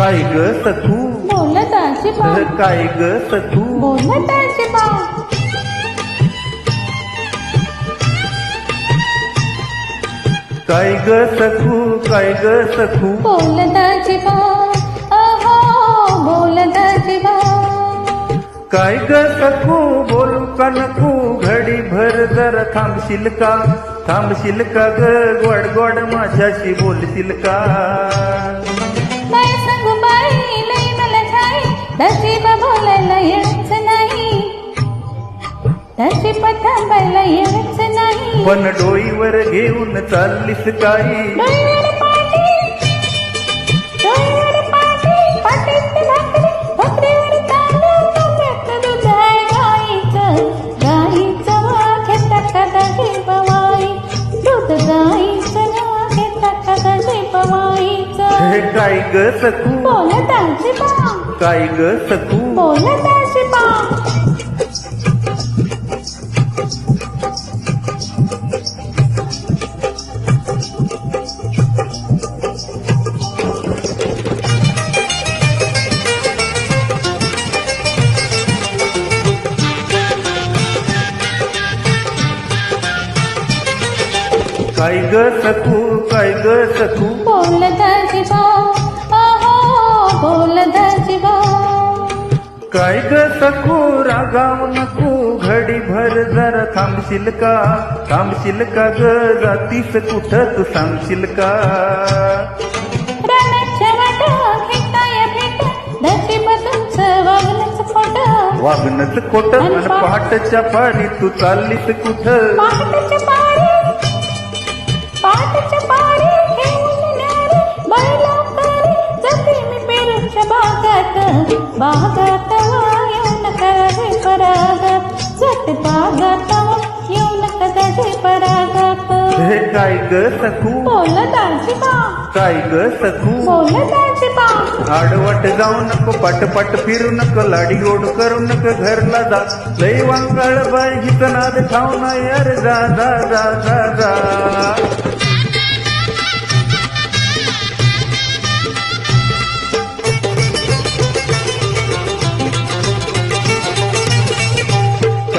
काय ग सखू बोलत काय ग सखू बोलत काय ग सखू काय ग सखू बोलत अहो काय ग सखू बोलू का नको? घडी भर जरा थांबशील का? थांबशील का ग? गोड गोड माझ्याशी बोलशील का? दाजीबा बोलायला येत नाही. दाजीबा थांबायला येत नाही. पण डोईवर घेऊन चाललीस काही डोईवर पाटी डोईवर पाटी पाटीत भाकरी भाकरीवर तांदूळ तांब्यात दूध आहे गाईचं गाईचं वाघे टाका दाजी बवाई दूध गाईचं नागे टाका दाजी बवाईचं हे काय ग सखू? बोलत आजीबा काय ग सखू बोलत आजीबा काय ग सखू काय ग सखू ग सखू रागाव नको घडी भर जरा थांबशील का? थांबशील का ग? जातीस कुठं तू सांगशील का? वागणंच खोटं. आणि पहाटच्या पारी तू चाललीस कुठं? बागात. बागात वा येऊन करावे परागात जाते बागात वा येऊन करावे परागात हे काय ग सखू बोलत आजीबा काय ग सखू बोलत आजीबा आडवट जाऊ नको पटपट फिरू नको लाडी गोड करू नको घरला जा लई वांगळ बाई हित नाद ठाऊ ना यार जा जा जा जा जा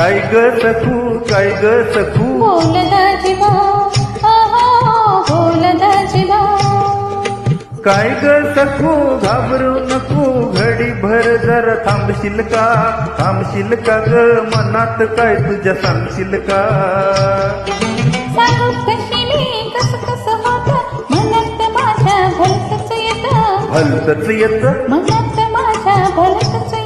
काय ग सखू? काय ग सखू? काय ग सखू? घाबरू नको घडी भर जरा थांबशील का? थांबशील का ग? मनात काय तुझ्या सांगशील का? भलतच येत. मनात माझ्या भलतच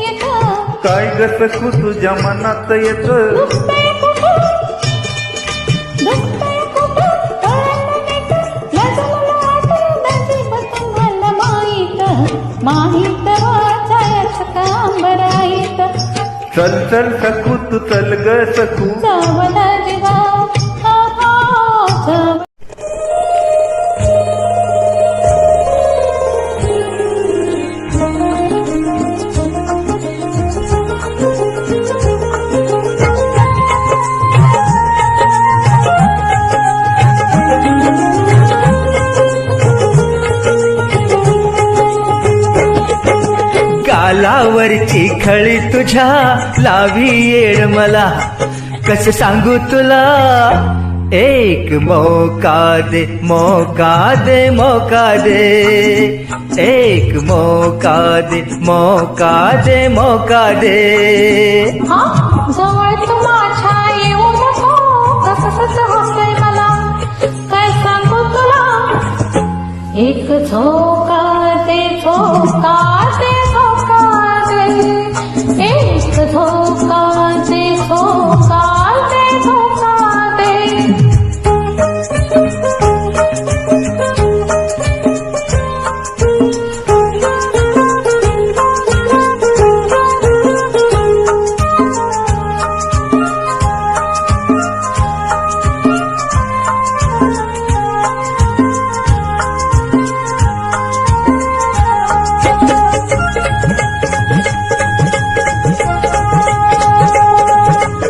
काय ग सखू तुझ्या मनात येत दुखतंय माहीत चल चल सकू तू चल ग सकू चावला जीवा गालावरची खळी तुझ्या लावी येड मला. कस सांगू तुला? एक मौका दे मौका दे मौका दे. एक मौका दे मौका दे मौका दे. जवळ तू माझ्या येऊ नको. कसं होतंय मला? काय सांगू तुला? एक झोका झोका दे झोका एक झोका दे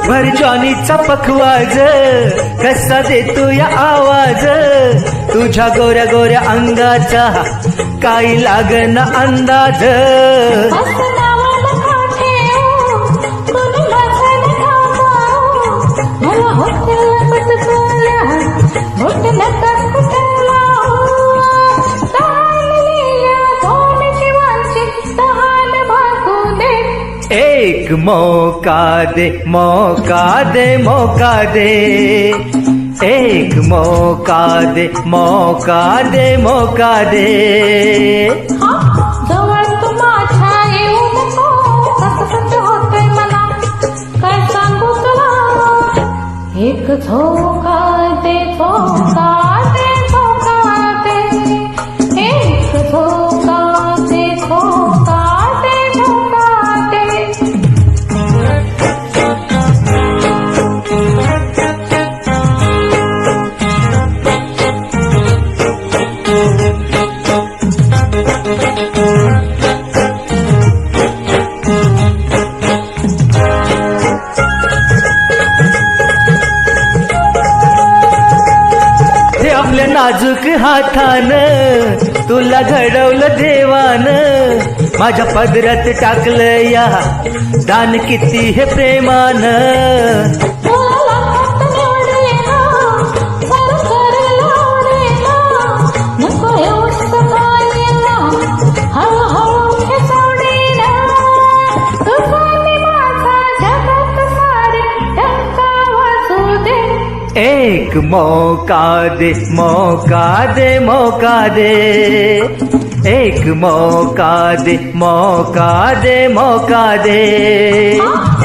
भर जॉनीचा पखवाज कसा देतो या आवाज? तुझ्या गोऱ्या गोऱ्या अंगाचा काही लागन अंदाज. एक मौका दे मौका दे मौका दे। एक मौका दे मौका दे मौका दे। एक जवळ नाजूक हातान तुला घडवलं देवान. माझ्या पदरात टाकलं या दान किती हे प्रेमान. एक मौका दे मौका दे मौका दे। एक मौका दे मौका दे मौका दे।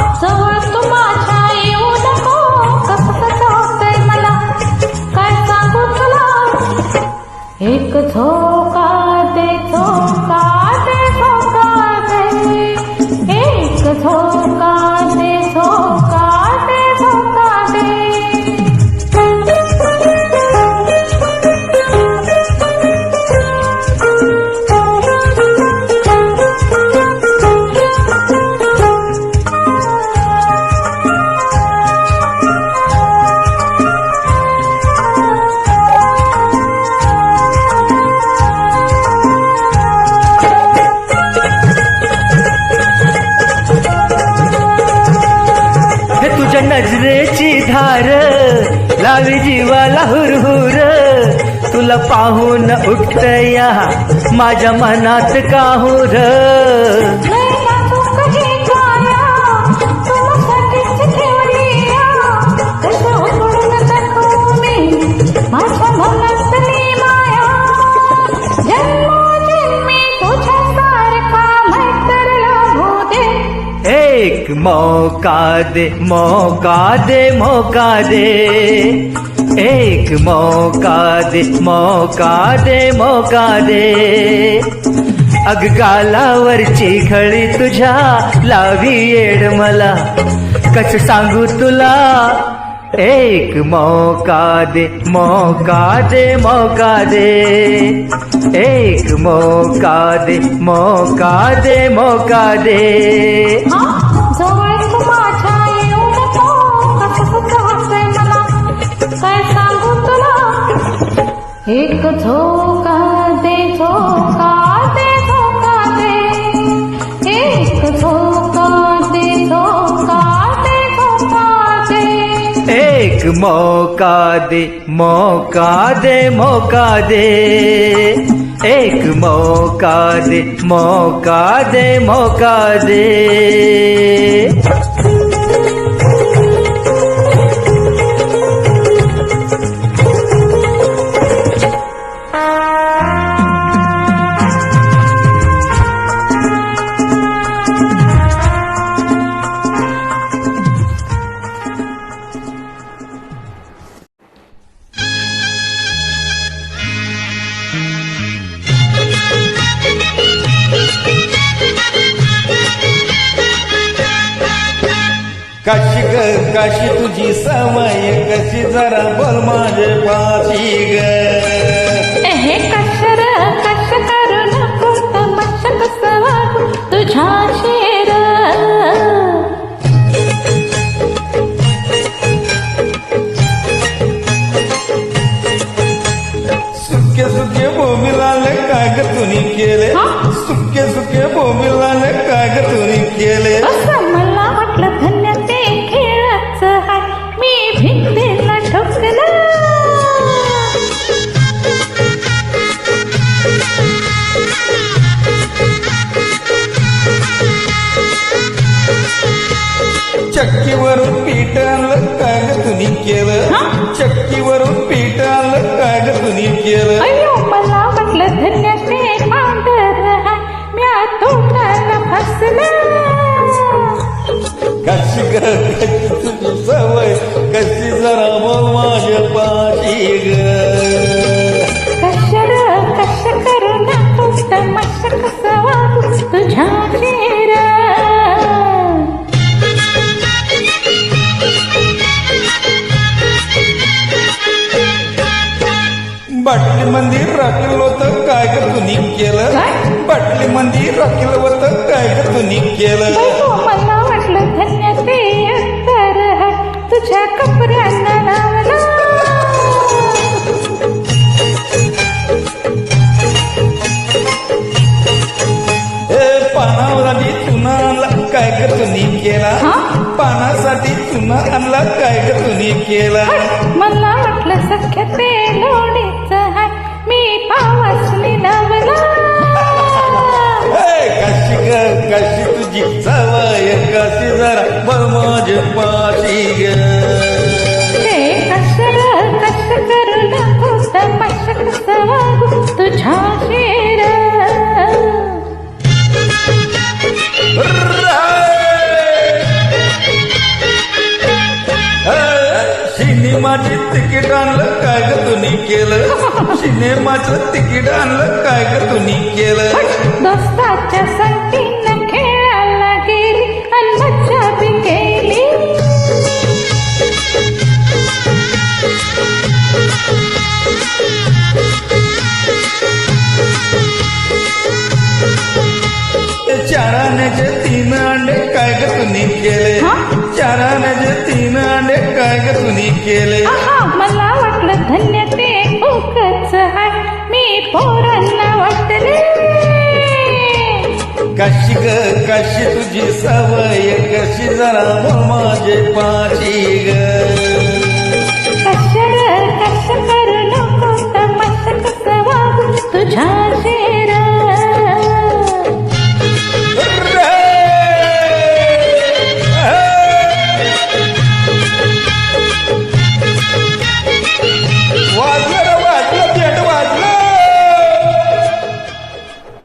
जन्मोजन्मी तुझ्यासारखा मैत्र लाभू दे. एक मौका दे मौका दे मौका दे। एक मौका दे मौका दे मौका दे। अग गालावरची खळी तुझ्या लावी येड मला। कस सांगू तुला? एक मौका दे मौका दे मौका दे। एक मौका दे मौका दे मौका दे। एक झोका दे झोका दे झोका दे। एक झोका दे झोका दे झोका दे। एक मौका दे मौका दे मौका दे। एक मौका दे मौका दे मौका दे। कशी तुझी सवय कशी जरा बोल माझे पाशी ग. कशी तुझी सवय कशी जरा माझ्या पाठी ग कशर कश करू नको तमाशा कसा वागू तुझ्या शेर बाटली मंदिर राखील होतं काय ग तुनी केलं? बाटली मंदिर राखील होतं काय ग तुनी केलं केला? पानासाठी चुना आणला काय ग तुनी केला? मला वाटलं सख्य ते लोणीच मी पावसली लावला. कशी ग कशी तुझी सवय कशी जरा माझ्या पाठी ग? कशर कश करू नको तुझ्या शेर सिनेमाचे तिकीट आणलं काय ग तुम्ही केलं? सिनेमाचं तिकीट आणलं काय ग तुम्ही केलं? दोस्ताच्या संगतीनं तुम्ही केले. आहा मला वाटलं धन्य ते हाय मी पोरांना वाटले. कशी ग कशी तुझी सवय कशी जरा माझे पाठी ग.